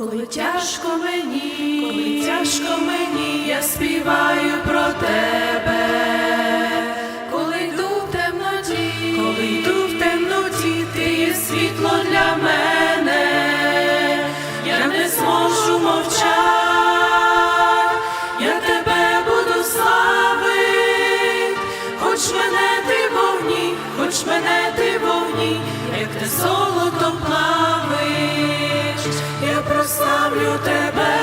Коли тяжко мені, коли тяжко мені, я співаю про тебе. Коли йду в темноті, коли йду в темноті, ти є світло для мене, я не зможу мовчати, я тебе буду славити, хоч мене ти вогні, хоч мене ти вогні, як ти золото плавиш, я прославлю тебе,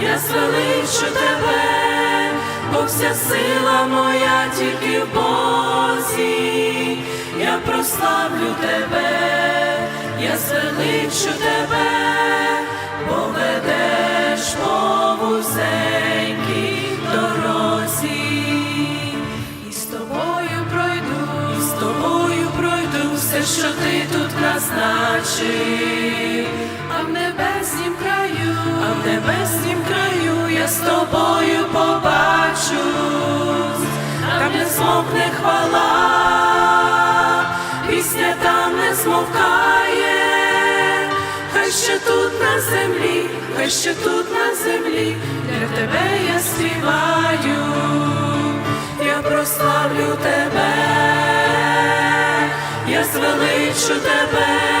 я звеличу тебе, бо вся сила моя тільки в Бозі, я прославлю тебе, я звеличу тебе, поведеш по вузенькій дорозі, і з тобою пройду, з тобою пройду все, що ти тут назначив, в небеснім краю, а в небеснім краю я з тобою побачусь, там не змовкне хвала, пісня там не змовкає, хай ще тут на землі, хай ще тут на землі, для тебе я співаю, я прославлю тебе, я звеличу тебе,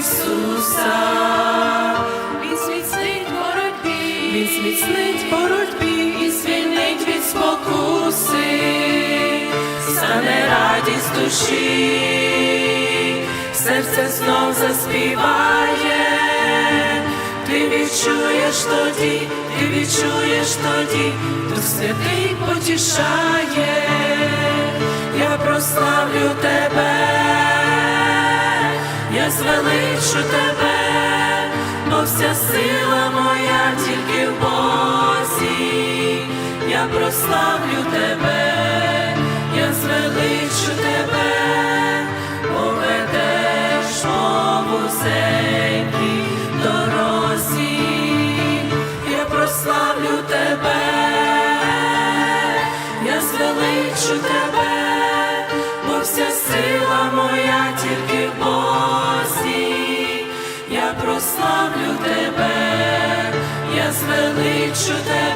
Ісуса, Він зміцнить боротьбі, Він зміцнить боротьбі. І звільнить від спокуси, стане радість душі, серце знов заспіває, ти відчуєш тоді, ти відчуєш тоді, Дух Святий потішає, я прославлю тебе, звеличу тебе, бо вся сила моя тільки в Бозі, я прославлю тебе, я звеличу тебе, поведеш по вузенькій дорозі, я прославлю тебе, я звеличу тебе, бо вся сила моя тільки в Бозі, я прославлю